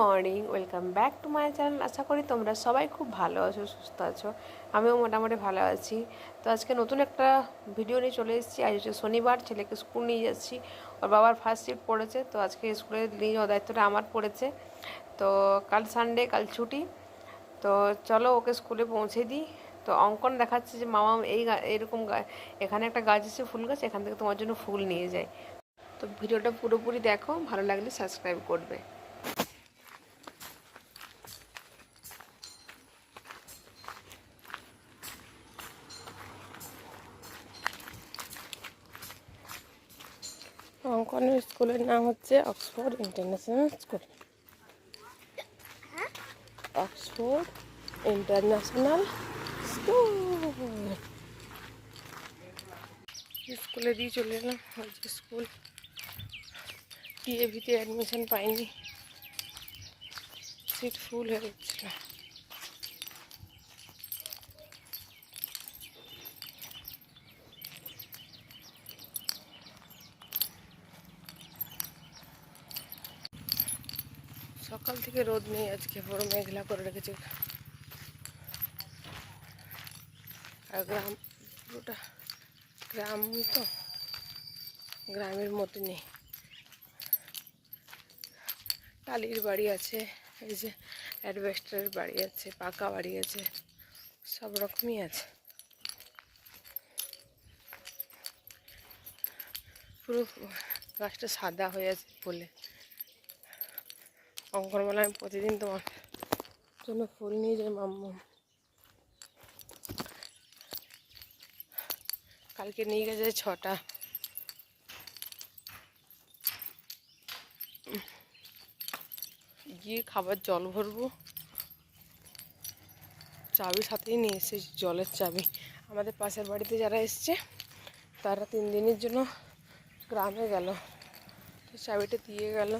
Morning, welcome back to my channel. আশা করি তোমরা সবাই খুব ভালো আছো, সুস্থ আছো। আমিও মোটামুটি ভালো আছি। তো আজকে নতুন একটা ভিডিও নিয়ে চলে এসেছি। আজ হচ্ছে শনিবার, ছেলেকে স্কুল নিয়ে যাচ্ছি। ওর বাবার ফার্স্ট শিফট পড়েছে, তো আজকে স্কুলে নিয়ে যাওয়ার দায়িত্বটা আমার পড়েছে। তো কাল সানডে কাল ছুটি। তো চলো ওকে স্কুলে পৌঁছে দিই। তো অঙ্কন দেখাচ্ছে যে, মামা, এই এরকম এখানে একটা গাছ আছে, ফুল গাছ, এখান থেকে তোমার জন্য ফুল নিয়ে যায় তো ভিডিওটা পুরোপুরি দেখো, ভালো লাগলে সাবস্ক্রাইব করবে। অঙ্কনের স্কুলের নাম হচ্ছে Oxford international school. Oxford international school. স্কুলে দিয়ে চলে এলাম, আজকে স্কুল। টিএভিতে অ্যাডমিশন পাইনি। সিট ফুল হয়ে গেছিল। সকাল থেকে রোদ নেই, আজকে বড় মেঘলা করে রেখেছে। আর গ্রাম, পুরোটা গ্রাম তো, গ্রামের মতো নেই। টালির বাড়ি আছে, এই যে অ্যাডভেস্টারের বাড়ি আছে, পাকা বাড়ি আছে, সব রকমই আছে। পুরো গাছটা সাদা হয়ে আছে বলে। অঙ্কনবেলা আমি প্রতিদিন তোমার জন্য ফুল নিয়ে যাই, মাম্মু। কালকে নিয়ে গেছে ছটা। গিয়ে খাবার জল ভরবো। চাবি সাথেই নিয়ে এসেছি, জলের চাবি। আমাদের পাশের বাড়িতে যারা এসছে, তারা তিন দিনের জন্য গ্রামে গেল। চাবিটা দিয়ে গেল।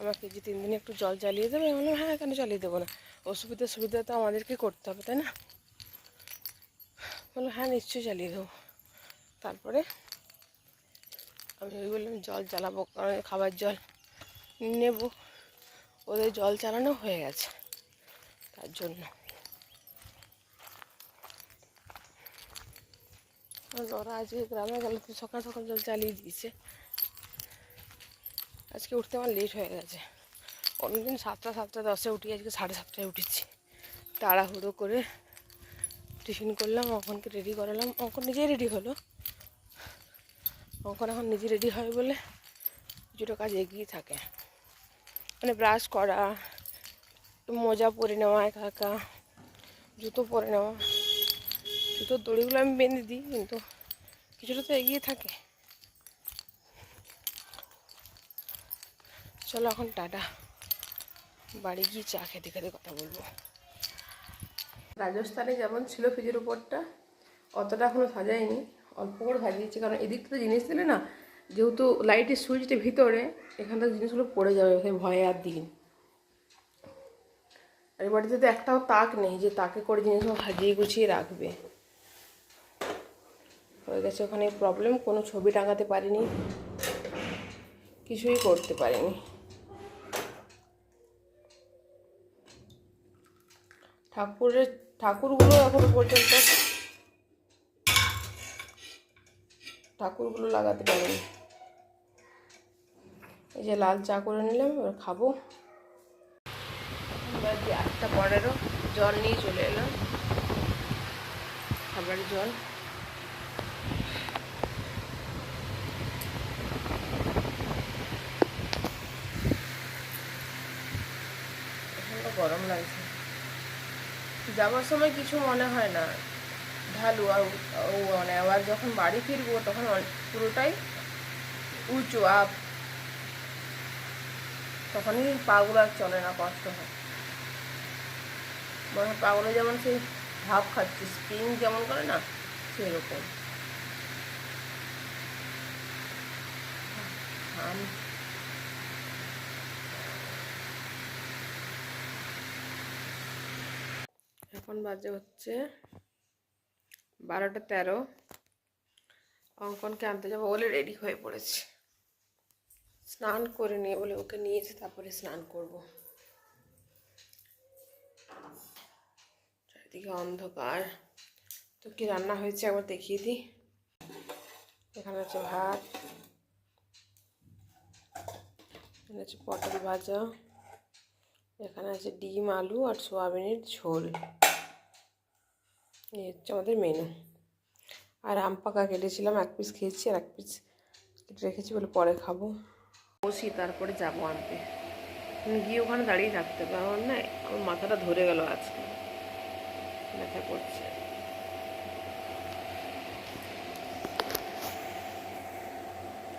আমাকে যে তিন দিনে একটু জল জ্বালিয়ে দেবে, আমি বললাম হ্যাঁ কেন জ্বালিয়ে দেবো না? অসুবিধা সুবিধা তো আমাদেরকে করতে হবে, তাই না? বলল হ্যাঁ নিশ্চয়ই জ্বালিয়ে দেবো। তারপরে আমি ওই বললাম, জল জ্বালাবো, কারণ খাবার জল নেব। ওদের জল চালানো হয়ে গেছে তার জন্য। ওরা আজকে গ্রামে গেলে তো সকাল সকাল জল চালিয়ে দিয়েছে। আজকে উঠতে আমার লেট হয়ে গেছে। অন্যদিন সাতটা সাতটা দশে উঠি, আজকে সাড়ে সাতটায় উঠেছি। তাড়াহুড়ো করে টিফিন করলাম, অঙ্কনকে রেডি করালাম। অঙ্কন নিজেই রেডি হলো। অঙ্কন এখন নিজে রেডি হয় বলে কিছুটা কাজ এগিয়ে থাকে। মানে ব্রাশ করা, মোজা পরে নেওয়া একা একা, জুতো পরে নেওয়া। জুতোর দড়িগুলো আমি বেঁধে দিই, কিন্তু কিছুটা তো এগিয়ে থাকে। চলো এখন টাটা। বাড়ি গিয়ে চা খেতে খেতে কথা বলব। রাজস্থানে যেমন ছিল ফ্রিজের উপরটা, অতটা এখনও সাজায়নি। অল্প করে সাজিয়েছি, কারণ এদিকটা তো জিনিস দিলে না, যেহেতু লাইটের সুইচটা ভিতরে এখানটা জিনিসগুলো পড়ে যাবে, এখানে ভয়ে আর দিন। আর এই বাড়িতে তো একটাও তাক নেই, যে তাকে করে জিনিসগুলো সাজিয়ে গুছিয়ে রাখবে। হয়ে গেছে ওখানে প্রবলেম কোনো ছবি টাঙাতে পারিনি, কিছুই করতে পারিনি। ঠাকুরের, ঠাকুরগুলো এখনও পর্যন্ত ঠাকুরগুলো লাগাতে পারিনি। এই যে লাল চা করে নিলাম, এবার খাব। এবার যে আটটা পরেরও জল নিয়ে চলে এলাম। খাবারের জল। গরম লাগছে। যাওয়ার সময় কিছু মনে হয় না। ঢালু আর মানে আবার যখন বাড়ি ফিরবো তখন পুরোটাই উঁচু আপ তখনই পাগুলো আর চলে না, কষ্ট হয়। মনে হয় পাগুলো যেমন সেই ভাব খাচ্ছে স্প্রিং যেমন করে না, সেরকম। এখন বাজে হচ্ছে বারোটা তেরো। অঙ্কনকে আনতে যাব, বলে রেডি হয়ে পড়েছে। স্নান করে নিয়ে বলে ওকে নিয়েছে তারপরে স্নান করব। চারিদিকে অন্ধকার। তো কি রান্না হয়েছে একবার দেখিয়ে দিই। এখানে হচ্ছে ভাত। এখানে হচ্ছে পটল ভাজা। এখানে আছে ডিম, আলু আর সোয়াবিনের ঝোল। এই হচ্ছে আমাদের মেনু আর আম পাকা কেটেছিলাম, এক পিস খেয়েছি আর এক পিস কেটে রেখেছি বলে পরে খাব। বসি, তারপরে যাব আনতে। গিয়ে ওখানে দাঁড়িয়ে থাকতে আমার না, আমার মাথাটা ধরে গেল আজকে। ব্যথা করছে।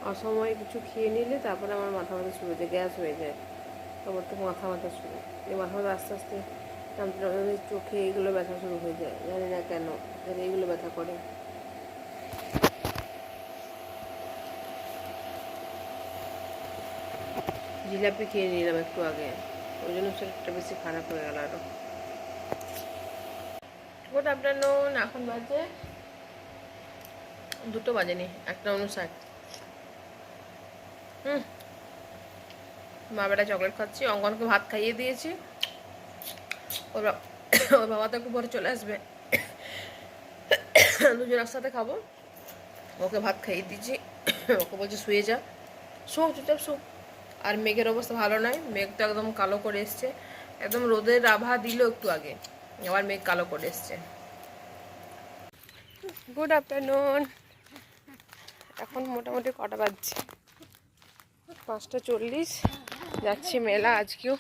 অসময়ে কিছু খেয়ে নিলে তারপরে আমার মাথা মাথা শুরু যায়, গ্যাস হয়ে যায়। তারপর তো মাথা মাথা শুরু। এই মাথা মাথা আস্তে আস্তে চোখে এইগুলো ব্যথা শুরু হয়ে যায়। জানি না কেন জানি এইগুলো ব্যথা করে। জিলাপি খেয়ে নিলাম একটু আগে। ওই জন্য শরীরটা বেশি খারাপ হয়ে গেল আরও। গুড আফটারনুন এখন বাজে দুটো বাজেনি, একটা অনুষাট হুম। মা বেটা চকলেট খাচ্ছি, অঙ্কনকে ভাত খাইয়ে দিয়েছি। ওর ওর বাবা তো পরে চলে আসবে। দুজন একসাথে খাব। ওকে ভাত খাইয়ে দিয়েছি ওকে বলছে, শুয়ে যা। শো, চুপচাপ শো। আর মেঘের অবস্থা ভালো নয় মেঘ তো একদম কালো করে এসছে। একদম রোদের আভা দিল একটু আগে। আবার মেঘ কালো করে এসছে। গুড আফটারনুন এখন মোটামুটি কটা বাজছে? পাঁচটা চল্লিশ। যাচ্ছি মেলা আজকেও।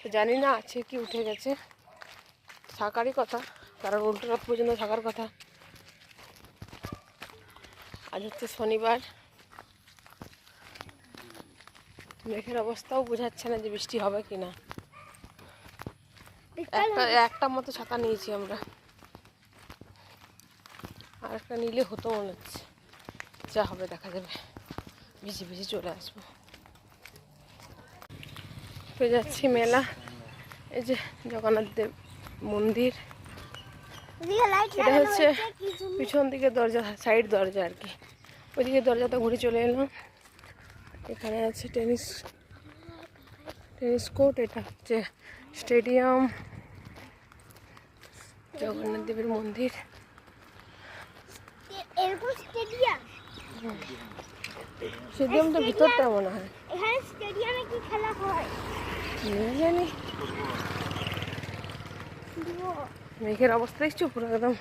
তো জানি না আছে কি উঠে গেছে। থাকারই কথা কারণ উল্টো রাত পর্যন্ত থাকার কথা। আজ হচ্ছে শনিবার। মেঘের অবস্থাও বোঝাচ্ছে না যে বৃষ্টি হবে কি না একটা একটা মতো ছাতা নিয়েছি আমরা। আর একটা নিলে হতো মনে হচ্ছে। যা হবে দেখা যাবে। ভিজে ভিজে চলে আসব। তো যাচ্ছি মেলা। এই যে জগন্নাথ দেব মন্দির। এটা হচ্ছে পিছন দিকে দরজা সাইড দরজা আর কি। ওইদিকে দরজাটা ঘুরে চলে এলাম। এখানে আছে টেনিস টেনিস কোর্ট এটা হচ্ছে স্টেডিয়াম। জগন্নাথ দেবের মন্দির। এরকম স্টেডিয়াম? স্টেডিয়াম তো ভিতরটা মনে হয়। এখানে স্টেডিয়ামে কি খেলা হয়? জানি। মেঘের অবস্থা দেখছ? পুরো একদম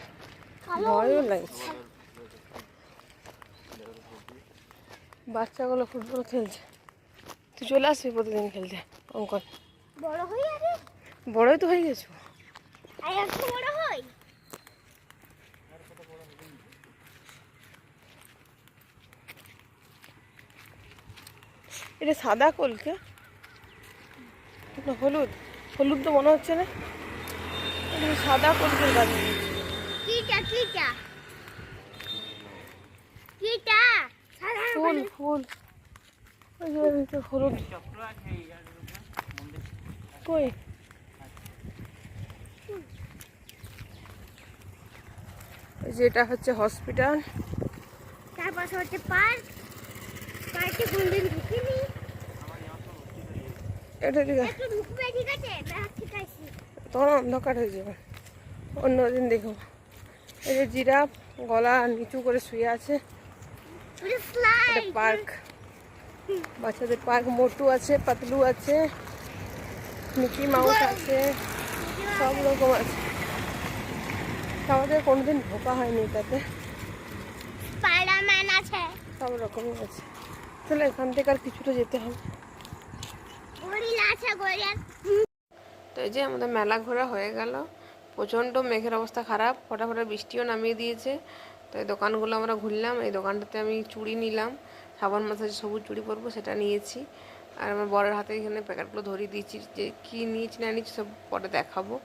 ভয়ও লাগছে। বাচ্চাগুলো ফুটবল খেলছে। তুই চলে আসবি প্রতিদিন খেলতে অঙ্কন। বড় বড়ই তো হয়ে গেছো। এটা সাদা কলকে? হলুদ। হলুদ তো মনে হচ্ছে না। সাদা কলকের গাছ। ফুল ফুল। যে হলুদ। কই? এই যে এটা হচ্ছে হসপিটাল। তার পাশে হচ্ছে পার্ক। পার্কে কোনদিন ঢুকিনি। এটা ঠিক আছে। অন্ধকার হয়ে যাবে। অন্যদিন দেখো। এই যে জিরাফ গলা নিচু করে শুয়ে আছে। পুরো পার্ক। বাচ্চাদের পার্ক মোটু আছে পাতলু আছে মিকি মাউস আছে সব রকম আছে। আমাদের কোনোদিন ঢোকা হয়নি আছে। সব রকমই আছে। তাহলে এখান থেকে আর কিছুটা যেতে হবে। তো এই যে আমাদের মেলা ঘোরা হয়ে গেল। প্রচণ্ড মেঘের অবস্থা খারাপ ফটাফটা বৃষ্টিও নামিয়ে দিয়েছে। তো এই দোকানগুলো আমরা ঘুরলাম, এই দোকানটাতে আমি চুড়ি নিলাম, সাবান মাসে যে সবুজ চুড়ি পরবো, সেটা নিয়েছি। আর আমার বরের হাতে এখানে প্যাকেটগুলো ধরিয়ে দিয়েছি, যে কী নিয়েছি না নিয়েছি সব পরে দেখাবো।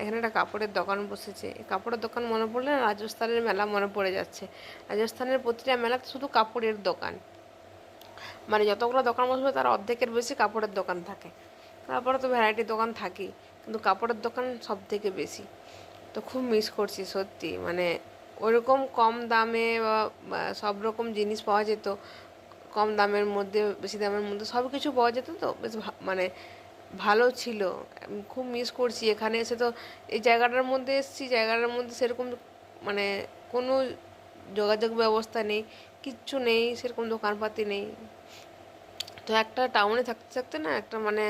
এখানে একটা কাপড়ের দোকান বসেছে। কাপড়ের দোকান মনে পড়লে রাজস্থানের মেলা মনে পড়ে যাচ্ছে। রাজস্থানের প্রতিটা মেলাতে শুধু কাপড়ের দোকান। মানে যতগুলো দোকান বসবে তার অর্ধেকের বেশি কাপড়ের দোকান থাকে। তারপরে তো ভ্যারাইটি দোকান থাকেই, কিন্তু কাপড়ের দোকান সব থেকে বেশি। তো খুব মিস করছি, সত্যি। মানে ওরকম কম দামে বা সব রকম জিনিস পাওয়া যেত, কম দামের মধ্যে, বেশি দামের মধ্যে সব কিছু পাওয়া যেত তো, বেশ মানে ভালো ছিল। খুব মিস করছি। এখানে এসে তো এই জায়গাটার মধ্যে এসেছি, জায়গাটার মধ্যে সেরকম মানে কোনো যোগাযোগ ব্যবস্থা নেই, কিচ্ছু নেই, সেরকম দোকানপাতি নেই। তো একটা টাউনে থাকতে থাকতে না একটা মানে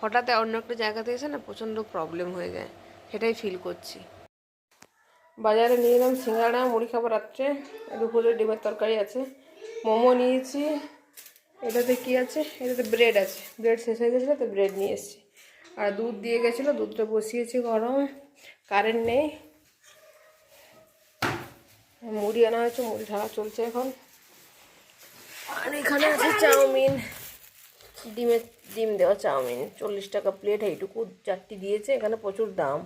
হঠাৎ অন্য একটা জায়গাতে এসে না প্রচণ্ড প্রবলেম হয়ে যায়, সেটাই ফিল করছি। বাজারে নিয়ে এলাম সিঙ্গাড়া, মুড়ি খাবার রাত্রে, দুপুরে ডিমের তরকারি আছে, মোমো নিয়েছি, এটাতে কি আছে? এটাতে ব্রেড আছে ব্রেড শেষ হয়ে গেছিল, তো ব্রেড নিয়ে এসেছি। আর দুধ দিয়ে গেছিল, দুধটা বসিয়েছি গরম কারেন্ট নেই। মুড়ি আনা হয়েছে, মুড়ি ঢালা চলছে এখন। আর এখানে আছে চাউমিন। ডিমের ডিম দেওয়া চাউমিন। চল্লিশ টাকা প্লেট এইটুকু চারটি দিয়েছে। এখানে প্রচুর দাম।